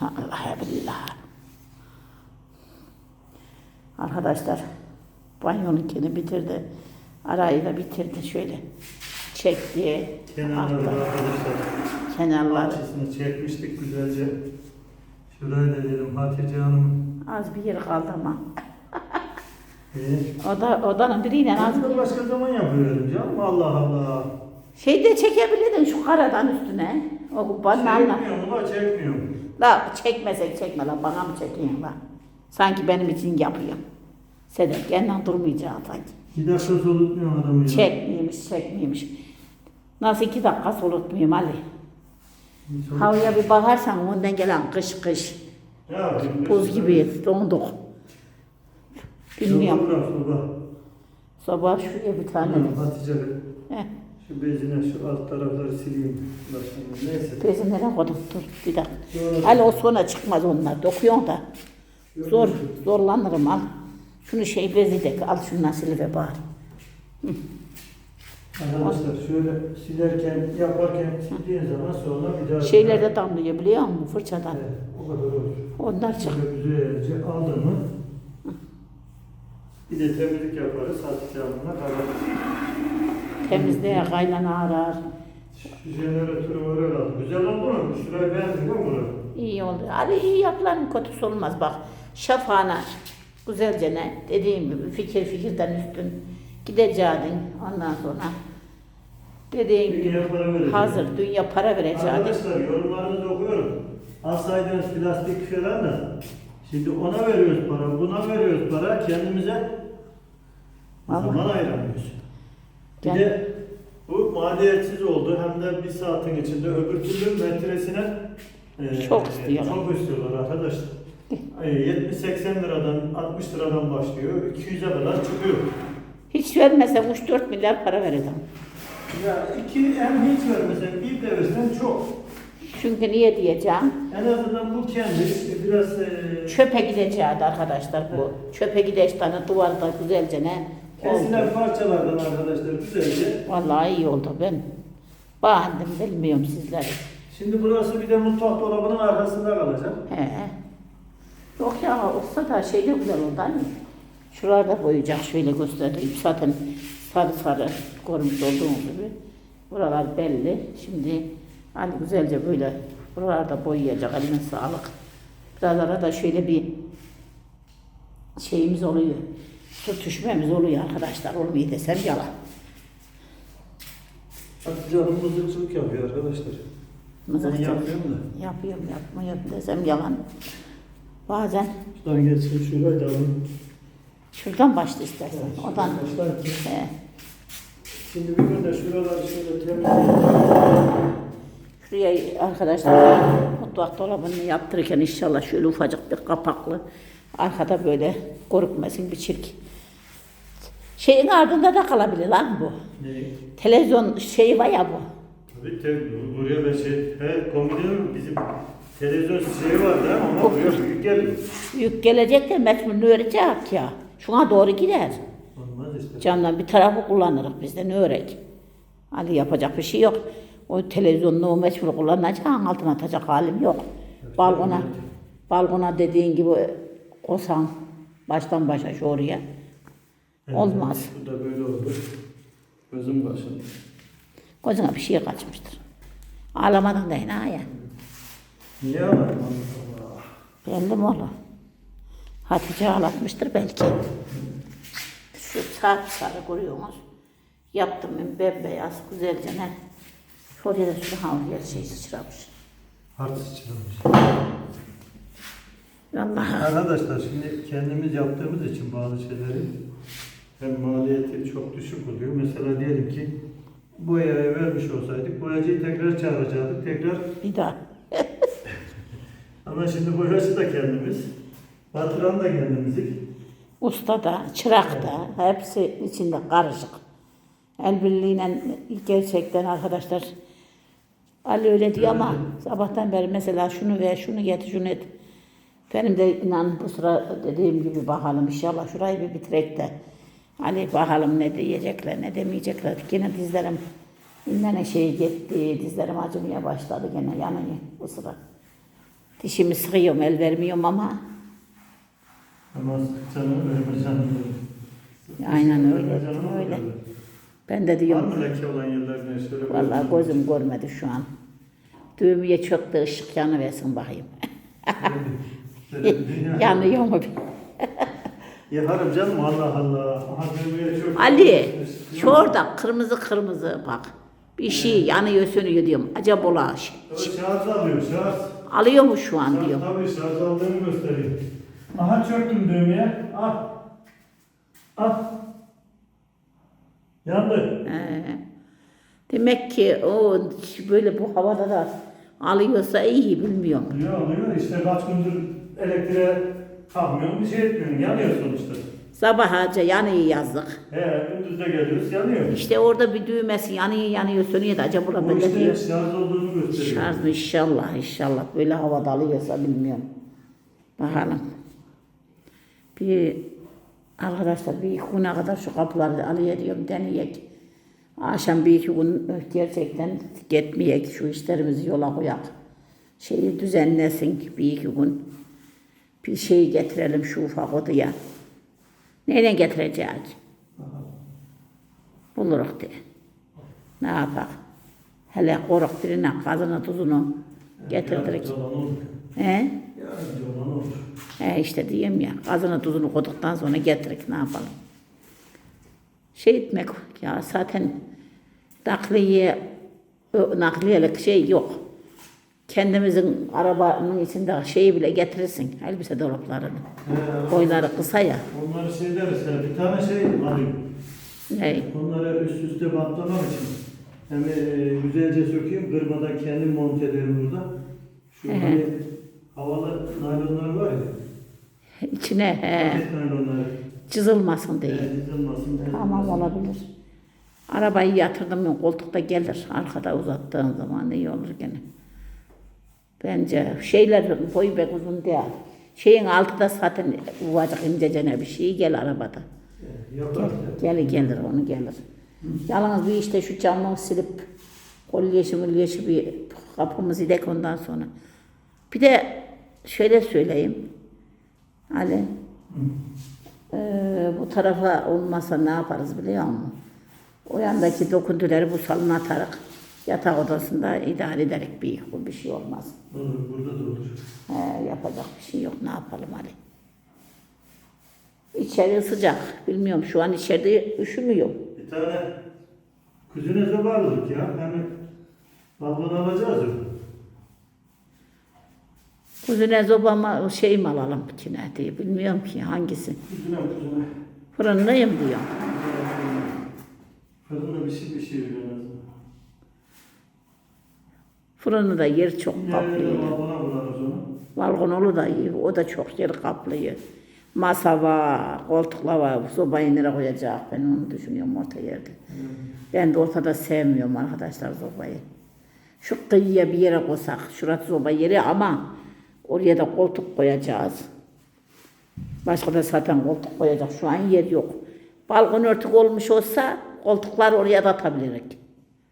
Allah billah. Arkadaşlar banyonunkini bitirdi. Arayı da bitirdi şöyle. Çekti. Kenarları arkadaşlar. Kenarları. Bahçesini çekmiştik güzelce. Şurayı da dedim Hatice Hanım. Az bir yer kaldı ama. Ee, Oda, odanın biriyle az Aslında başka zaman yapıyorum canım. Allah Allah. Şey de çekebilirdin şu karadan üstüne. O bananla. Çekmiyorum ulan çekmiyorum. La çekmesek çekme la bana mı çekiyorsun la? Sanki benim için yapıyorsun. Sedef kendin durmayacaksın sanki. Bir dakika solutmuyorum adamı ya. Çekmeymiş, çekmeymiş. Nasıl iki dakika solutmayayım Ali? Bir solut- Havaya bir bakarsan ondan gelen kış kış. Ya, Buz gibi donduk. Bilmiyorum. Sabah şuraya bir tane. Hatice. Heh, Şu bezine şu alt tarafları sileyim. Başkanım. Neyse. bezi nereye koydum? Dur bir dakika. Ali o sonra çıkmaz onlar. Dokuyorsun da. Zor, zorlanırım al. Şunu şey bezi de al şunu nasıl ve bari. Arkadaşlar şöyle silerken, yaparken sildiğin zaman sonra bir daha... Şeyler de damlıyor biliyor musun fırçadan? Evet, o kadar olur. Onlar çık. Şöyle güzelce aldın mı bir de temizlik yaparız Hatice Hanım'la kadar. Temizliğe kaynana arar. Jeneratörü öyle aldım. Güzel oldu mu? Şurayı beğendin mi burayı? İyi oldu. Ali iyi yapılan kötüsü olmaz bak. Şafağına güzelce ne dediğim gibi fikir fikirden üstün gideceksin ondan sonra dediğim gibi Dünya para verecek. hazır dünya para vereceksin. Arkadaşlar yorumlarınızı okuyorum. Alsaydınız plastik falan da. Şimdi ona veriyoruz para, buna veriyoruz para, kendimize Vallahi. zaman ayıramıyoruz. Bir Yani- de bu maliyetsiz oldu hem de bir saatin içinde öbür türlü metresine e, Çok istiyorlar. Çok istiyorlar arkadaşlar. E, 70-80 liradan 60 liradan başlıyor 200'e kadar çıkıyor. Hiç vermesem 3-4 milyar para vereceğim. Ya iki hem hiç vermesen bir de versen çok. Çünkü niye diyeceğim? En azından bu kendi biraz e, Çöpe gideceği arkadaşlar bu. Çöpe gideç tane duvarda güzelce ne kesilen parçalardan arkadaşlar güzelce. Vallahi iyi oldu ben. Beğendim bilmiyorum sizleri. Şimdi burası bir de mutfak dolabının arkasında kalacak. He. Yok ya olsa da şey de güzel oldu hani. Şuralarda boyayacak şöyle göstereyim. Zaten sarı sarı görmüş olduğunuz gibi. Buralar belli. Şimdi hani güzelce böyle buralarda boyayacak eline sağlık. Buralara da şöyle bir şeyimiz oluyor. Sürtüşmemiz oluyor arkadaşlar. Olmuyor desem yalan. Hanım mızıkçılık yapıyor arkadaşlar. Ben Mızıkçılık. yapıyorum da. Yapıyorum yapmıyorum desem yalan. Bazen Şuradan geçsin şurayı da alın. şuradan başla istersen. Başlar ki. He. Şimdi bir de şuraları şöyle temizleyelim. Şuraya arkadaşlar mutfak dolabını yaptırırken inşallah şöyle ufacık bir kapaklı arkada böyle korkmasın bir çirk. Şeyin ardında da kalabilir lan bu. Ne? Televizyon şeyi var ya bu. Tabii tabii. Buraya da şey, evet kombinör bizim televizyon şeyi vardı ama Çok buraya büyük geliyor. Yük gelecek de ne öğretecek ya. Şuna doğru gider. Olmaz işte. Camdan bir tarafı kullanırız biz de ne örek. Hadi yapacak bir şey yok. O televizyonunu o mecbur kullanacaksın altına atacak halim yok. Balkona, balkona dediğin gibi kosan baştan başa şu oraya. Evet, Olmaz. Bu da böyle oldu. Gözüm kaşındı. Gözüne bir şey kaçmıştır. Ağlamadan da ha ya. Niye ağladın Allah. Belli mi oğlum? Hatice ağlatmıştır belki. Şu saat sarı görüyorsunuz. Yaptım ben bembeyaz güzelce ne. Şuraya da şu havluya şey sıçramış. Hard sıçramış. Vallahi. Arkadaşlar şimdi kendimiz yaptığımız için bazı şeyleri hem maliyeti çok düşük oluyor. Mesela diyelim ki boyaya vermiş olsaydık boyacıyı tekrar çağıracaktık tekrar Bir daha. ama şimdi boyacı da kendimiz batıran da kendimizdik. Usta da, çırak da hepsi içinde karışık. El birliğiyle gerçekten arkadaşlar Ali öyle diyor ama sabahtan beri mesela şunu ver, şunu getir, şunu et. Benim de inan bu sıra dediğim gibi bakalım inşallah şurayı bir bitirek de. Hani bakalım ne diyecekler, ne demeyecekler. Yine dizlerim yine şey gitti, dizlerim acımaya başladı gene yanıyor bu sıra. Dişimi sıkıyorum, el vermiyorum ama Ama canını vermeyeceğim. aynen öyle. Öyle. Ben de Var diyorum, mı leke olan yerlerine şöyle vallahi gözüm görmedi şu an. Düğmeye çok da ışık yanıversin bakayım. Yanıyor mu? Yakarım canım Allah Allah. Aha çok... Ali, şu orada kırmızı kırmızı bak. Bir şey yanıyor sönüyor diyorum. Acaba ola şey- şarj alıyor şarj. Alıyor mu şu an Şarj diyorum. tabii şarj aldığını gösteriyor. Aha çöktüm düğmeye. Al. Al. Yandı. Ee, demek ki o böyle bu havada da alıyorsa iyi bilmiyorum. Alıyor alıyor. İşte kaç gündür elektriğe kalkmıyor bir şey etmiyor. Yanıyor sonuçta. Sabah harca yanıyor yazdık. He gündüz de geliyoruz yanıyor. İşte orada bir düğmesi yanıyor yanıyor sönüyor da acaba ola Bu ben de işte diyor. şarj olduğunu gösteriyor. Şarj inşallah inşallah böyle havada alıyorsa bilmiyorum. Bakalım. Bir arkadaşlar bir iki güne kadar şu kapıları alıyor diyorum deneyek. Akşam bir iki gün gerçekten gitmeyek şu işlerimizi yola koyak. Şeyi düzenlesin bir iki gün. Bir şey getirelim şu ufak odaya. Neyle getireceğiz? Buluruk diye. Ne yapak? Hele koruk birine kazını tuzunu olur. He? He işte diyeyim ya kazını tuzunu koyduktan sonra getirik ne yapalım. Şey etmek ya zaten nakliye nakliyelik şey yok. Kendimizin arabanın içinde şeyi bile getirirsin elbise dolaplarını. He, Boyları kısa ya. Onları şey deriz ya, bir tane şey alayım. Ne? Onları üst üste bantlamak için. Hem e, güzelce sökeyim, kırmadan kendim monte ederim burada. Şu hı. hani havalı naylonlar var ya, İçine he, paket naylonları. çizilmasın diye. Yani dizilmasın. Tamam olabilir. Arabayı yatırdım ben koltukta gelir. Arkada uzattığın zaman iyi olur gene. Bence şeyler boyu pek uzun değil. Şeyin altı da zaten ufacık incecene bir şey gel arabada. Gel, gel gelir onu gelir. Yalnız bir işte şu camı silip kolyeşi mulyeşi bir kapımızı dek ondan sonra. Bir de şöyle söyleyeyim. Ali. Ee, bu tarafa olmasa ne yaparız biliyor musun? O yandaki dokuntuları bu salona atarak yatak odasında idare ederek bir, bir şey olmaz. Olur, burada da olur. He, yapacak bir şey yok ne yapalım Ali. İçeri sıcak. Bilmiyorum şu an içeride üşümüyor. Bir tane kuzine varlık ya. Hemen balkona alacağız ya. Kuzine zobama şey mi alalım kine diye bilmiyorum ki hangisi. Kuzine kuzine. Fırınlıyım diyor. Fırında bir şey bir şey azından. Fırını da yer çok Yerine kaplıyor. Balkonolu da iyi. O da çok yer kaplıyor. Masa var, koltuklar var. Sobayı nereye koyacak ben onu düşünüyorum orta yerde. Ben de ortada sevmiyorum arkadaşlar sobayı. Şu kıyıya bir yere koysak, şurası soba yeri ama oraya da koltuk koyacağız. Başka da zaten koltuk koyacak şu an yer yok. Balkon örtük olmuş olsa koltuklar oraya da atabiliriz.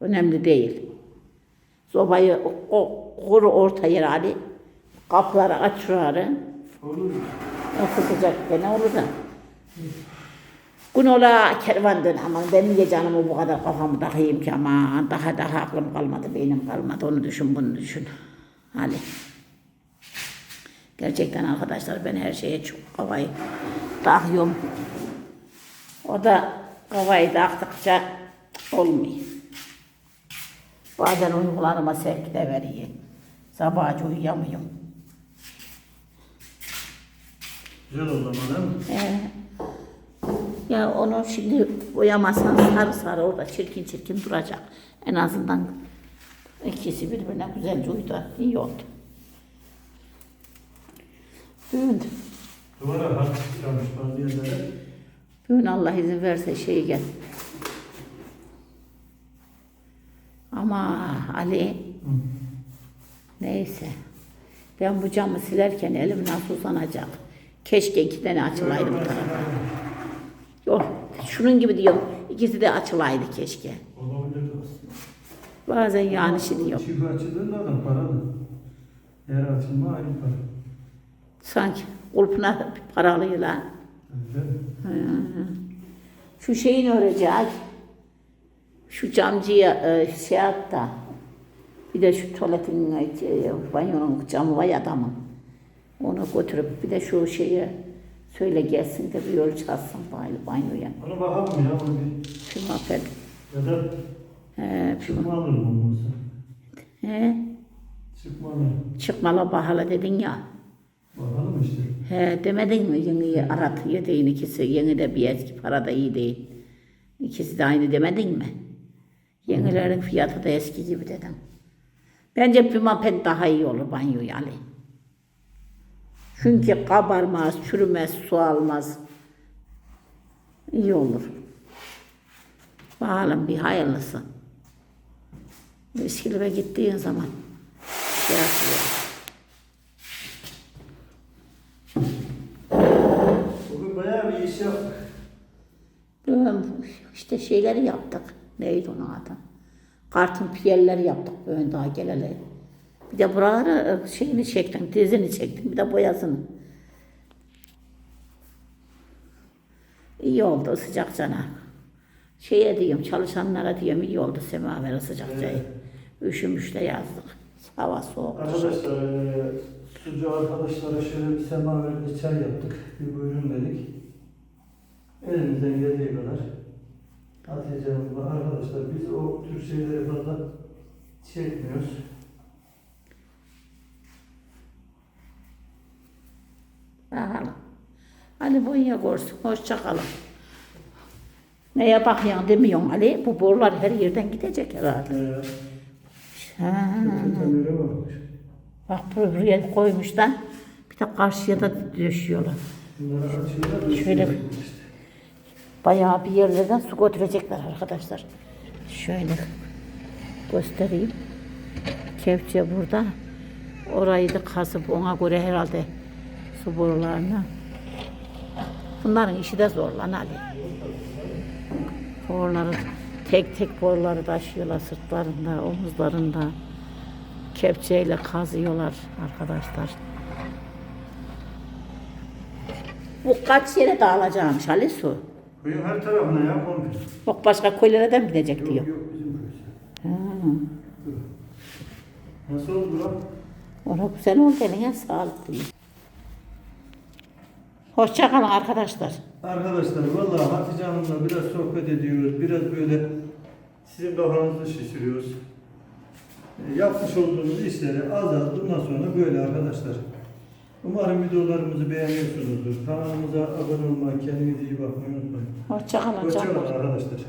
Önemli değil. Sobayı o, kuru orta yer Ali. Kapıları aç şuraları. Olur. Isıtacak gene olur da. Gün ola kervan dön aman ben niye canımı bu kadar kafamı takayım ki aman daha daha aklım kalmadı beynim kalmadı onu düşün bunu düşün. Ali. Gerçekten arkadaşlar ben her şeye çok kafayı takıyorum. O da kafayı taktıkça olmuyor. Bazen uykularıma sevk de veriyor. Sabahçı uyuyamıyorum. Güzel o zaman değil mi? Ee, ya onu şimdi boyamazsan sarı sarı orada çirkin çirkin duracak. En azından ikisi birbirine güzelce uydu. İyi oldu. Bugün, Duvara harç çıkarmış bazı yerlere. bugün Allah izin verse şey gel. Ama Ali neyse. Ben bu camı silerken elim nasıl uzanacak? Keşke iki tane açılaydı bu tarafa. Yok, şunun gibi diyorum. İkisi de açılaydı keşke. Olabilir. Bazen yani şimdi yok. Çift açıldığında adam paralı. Her açılma aynı para. Sanki kulpuna paralıyla. Öyle mi? Şu şeyin örecek. Şu camcıya e, şey at da. Bir de şu tuvaletin e, banyonun camı var adamın. Onu götürüp bir de şu şeye söyle gelsin de bir yol çalsın bari banyoya. Ona bakalım ya. Onu bir Pimapel. ya da He, pima. çıkma alırım olmazsa. He, Çıkma alırım. çıkmalı bahala dedin ya. Bakalım işte. He, demedin mi yeniyi arat yediğin ikisi. Yeni de bir eski para da iyi değil. İkisi de aynı demedin mi? Yenilerin fiyatı da eski gibi dedim. Bence Pimapet daha iyi olur banyo yani. Çünkü kabarmaz, çürümez, su almaz. İyi olur. Bakalım bir hayırlısı. Eskilime gittiğin zaman şey yapıyor. Bugün bayağı bir iş yaptık. İşte şeyleri yaptık. Neydi onun adı? Kartın piyerleri yaptık böyle daha geleli. Bir de buraları e, şeyini çektim, dizini çektim. Bir de boyasını. İyi oldu sıcak cana. Şeye diyorum çalışanlara diyorum iyi oldu semaveri sıcakça. Evet. Üşümüş de yazdık. Hava soğuk. Arkadaşlar, eee sucu arkadaşlara şöyle bir semaverli çay yaptık. Bir buyurun dedik. Elimizden geldiği kadar. Hatice Hanım'la arkadaşlar biz o tür şeyleri fazla çekmiyoruz. Bakalım. Ali boyuna görsün. Hoşça kalın. Neye bakıyorsun demiyorsun Ali? Bu borular her yerden gidecek herhalde. Ha. Varmış. Bak buraya koymuşlar. Bir de karşıya da döşüyorlar. Şöyle-. Bayağı bir yerlerden su götürecekler arkadaşlar. Şöyle göstereyim. Kepçe burada. Orayı da kazıp ona göre herhalde su borularını. Bunların işi de zor lan Ali. Boruları tek tek boruları taşıyorlar sırtlarında, omuzlarında. Kepçeyle kazıyorlar arkadaşlar. Bu kaç yere dağılacakmış Ali su? Köyün her tarafına ya komple. Yok başka köylere de mi gidecek diyor. Yok yok bizim köy. Ha. Nasıl oldu lan? Ona güzel oldu eline sağlık diyeyim. Hoşça kalın arkadaşlar. Arkadaşlar vallahi Hatice Hanım'la biraz sohbet ediyoruz. Biraz böyle sizin kafanızı şişiriyoruz. E, Yapmış olduğumuz işleri az az bundan sonra böyle arkadaşlar. Umarım videolarımızı beğeniyorsunuzdur. Kanalımıza abone olmayı, kendinize iyi bakmayı unutmayın. Hoşça kalın Hoşçakalın canlar. arkadaşlar.